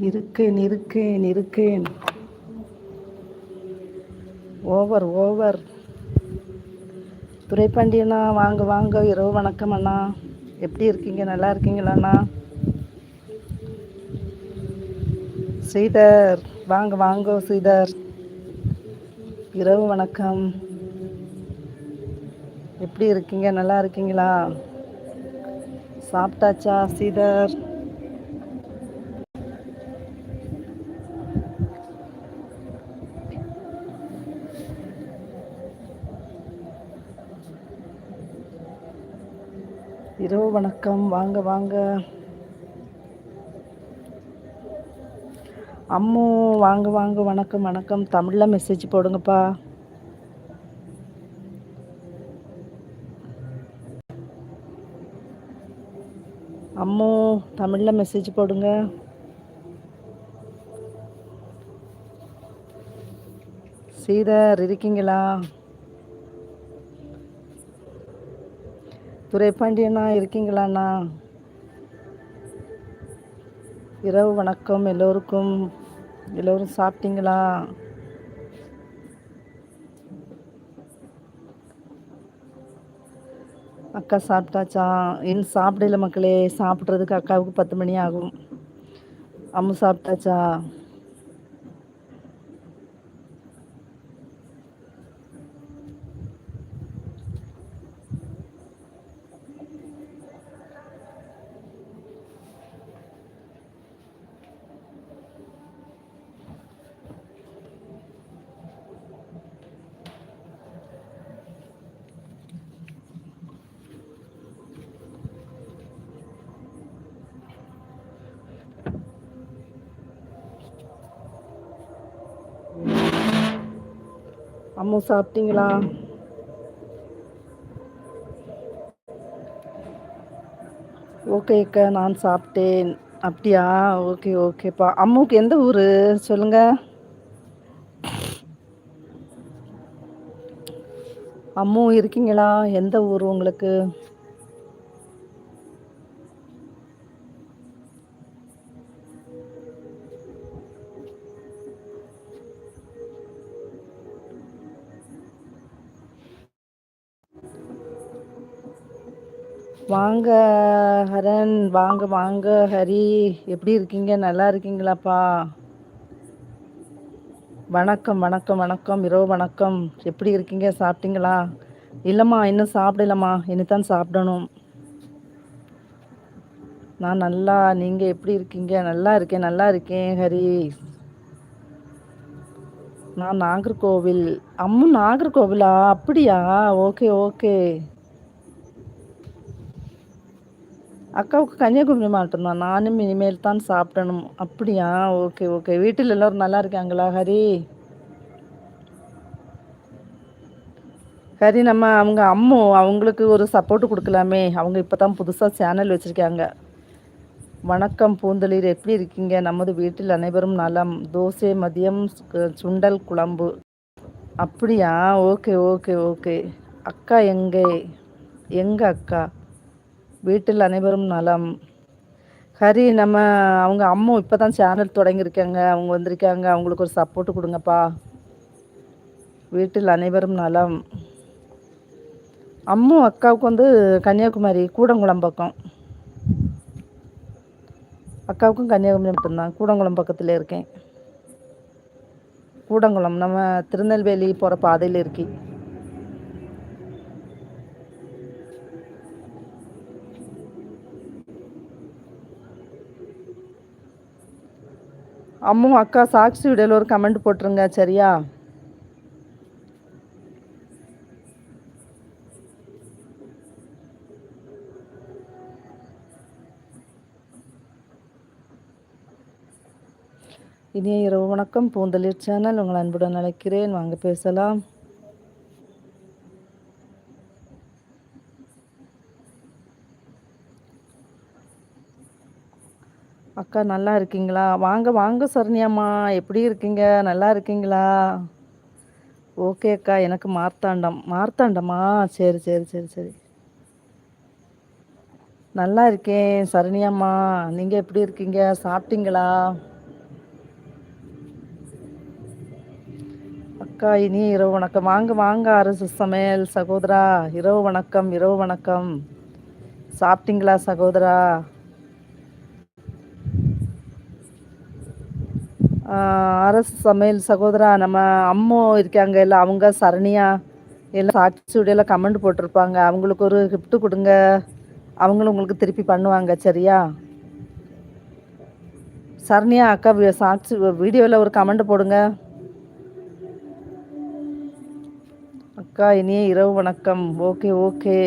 இருக்கேன் இருக்கேன் இருக்கேன் ஓவர் ஓவர் துரைப்பாண்டியண்ணா வாங்க வாங்க. இரவு வணக்கம் அண்ணா. எப்படி இருக்கீங்க? நல்லா இருக்கீங்களா அண்ணா? ஸ்ரீதர் வாங்க வாங்க ஸ்ரீதர். இரவு வணக்கம். எப்படி இருக்கீங்க? நல்லா இருக்கீங்களா? சாப்பிட்டாச்சா ஸ்ரீதர்? வணக்கம். வாங்க வாங்க. அம்மு வாங்க வாங்க. வணக்கம் வணக்கம். தமிழில் மெசேஜ் போடுங்கப்பா. அம்மு தமிழில் மெசேஜ் போடுங்க. ஸ்ரீதர் இருக்கீங்களா? துரைப்பாண்டியண்ணா இருக்கீங்களாண்ணா? இரவு வணக்கம் எல்லோருக்கும் எல்லோரும் சாப்பிட்டீங்களா? அக்கா சாப்பிட்டாச்சா? இன்னும் சாப்பிடல மக்களே சாப்பிட்றதுக்கு அக்காவுக்கு பத்து மணி ஆகும். அம்மு சாப்பிட்டாச்சா? அம்மு சாப்பிட்டீங்களா? ஓகே அக்கா நான் சாப்பிட்டேன். அப்படியா? ஓகே ஓகேப்பா அம்முக்கு எந்த ஊர்? சொல்லுங்க. அம்மு இருக்கீங்களா? எந்த ஊர் உங்களுக்கு? வாங்க ஹரன். வாங்க வாங்க ஹரி. எப்படி இருக்கீங்க? நல்லா இருக்கீங்களாப்பா? வணக்கம் வணக்கம் வணக்கம். இரவு வணக்கம். எப்படி இருக்கீங்க? சாப்பிட்டீங்களா? இல்லைம்மா இன்னும் சாப்பிடலம்மா. இனித்தான் சாப்பிடணும். நான் நல்லா நீங்கள் எப்படி இருக்கீங்க? நல்லா இருக்கேன் நல்லா இருக்கேன் ஹரி. நான் நாகர்கோவில். அம்மு நாகர்கோவிலா? அப்படியா? Okay okay. அக்காவுக்கு கன்னியாகுமரி மாவட்டம் நானும் இனிமேல் தான் சாப்பிடணும். அப்படியா? Okay okay. வீட்டில் எல்லோரும் நல்லா இருக்காங்களா ஹரி? ஹரி நம்ம அவங்க அம்மு அவங்களுக்கு ஒரு சப்போர்ட் கொடுக்கலாமே. அவங்க இப்போ தான் புதுசாக சேனல் வச்சுருக்காங்க. வணக்கம் பூந்தளிர். எப்படி இருக்கீங்க? நமது வீட்டில் அனைவரும் நலம். தோசை மதியம் சுண்டல் குழம்பு. அப்படியா? Okay okay okay. அக்கா எங்கே? எங்கே அக்கா? வீட்டில் அனைவரும் நலம். ஹரி நம்ம அவங்க அம்மா இப்போ தான் சேனல் தொடங்கியிருக்காங்க. அவங்க வந்திருக்காங்க. அவங்களுக்கு ஒரு சப்போர்ட் கொடுங்கப்பா. வீட்டில் அனைவரும் நலம். அம்மும் அக்காவுக்கு வந்து கன்னியாகுமரி கூடங்குளம் பக்கம். அக்காவுக்கும் கன்னியாகுமரி மட்டும்தான். கூடங்குளம் பக்கத்தில் இருக்கேன். கூடங்குளம் நம்ம திருநெல்வேலி போகிற பாதையில் இருக்கேன். அம்மு அக்கா சாக்ஷி வீடியோவில் ஒரு கமெண்ட் போட்டுருங்க சரியா? இனிய இரவு வணக்கம். பூந்தளிர் சேனல் உங்கள் அன்புடன் அழைக்கிறேன். வாங்க பேசலாம். அக்கா நல்லா இருக்கீங்களா? வாங்க வாங்க சரண்யாம்மா எப்படி இருக்கீங்க? நல்லா இருக்கீங்களா? ஓகே அக்கா எனக்கு மார்த்தாண்டம். மார்த்தாண்டமா சரி சரி சரி சரி. நல்லா இருக்கேன் சரணியம்மா நீங்கள் எப்படி இருக்கீங்க? சாப்பிட்டீங்களா? அக்கா இனி இரவு வணக்கம். வாங்க வாங்க அரசு சமையல் சகோதரா. இரவு வணக்கம் இரவு வணக்கம். சாப்பிட்டீங்களா சகோதரா? அரசு சமையல் சகோதரா நம்ம அம்மோ இருக்காங்க இல்லை அவங்க சரணியா எல்லாம் சாட்சி கமெண்ட் போட்டிருப்பாங்க. அவங்களுக்கு ஒரு கிஃப்ட் கொடுங்க. அவங்களும் உங்களுக்கு திருப்பி பண்ணுவாங்க சரியா? சரணியா அக்கா சாட்சி வீடியோவில் ஒரு கமெண்ட் போடுங்க. அக்கா இனிய இரவு வணக்கம். Okay okay.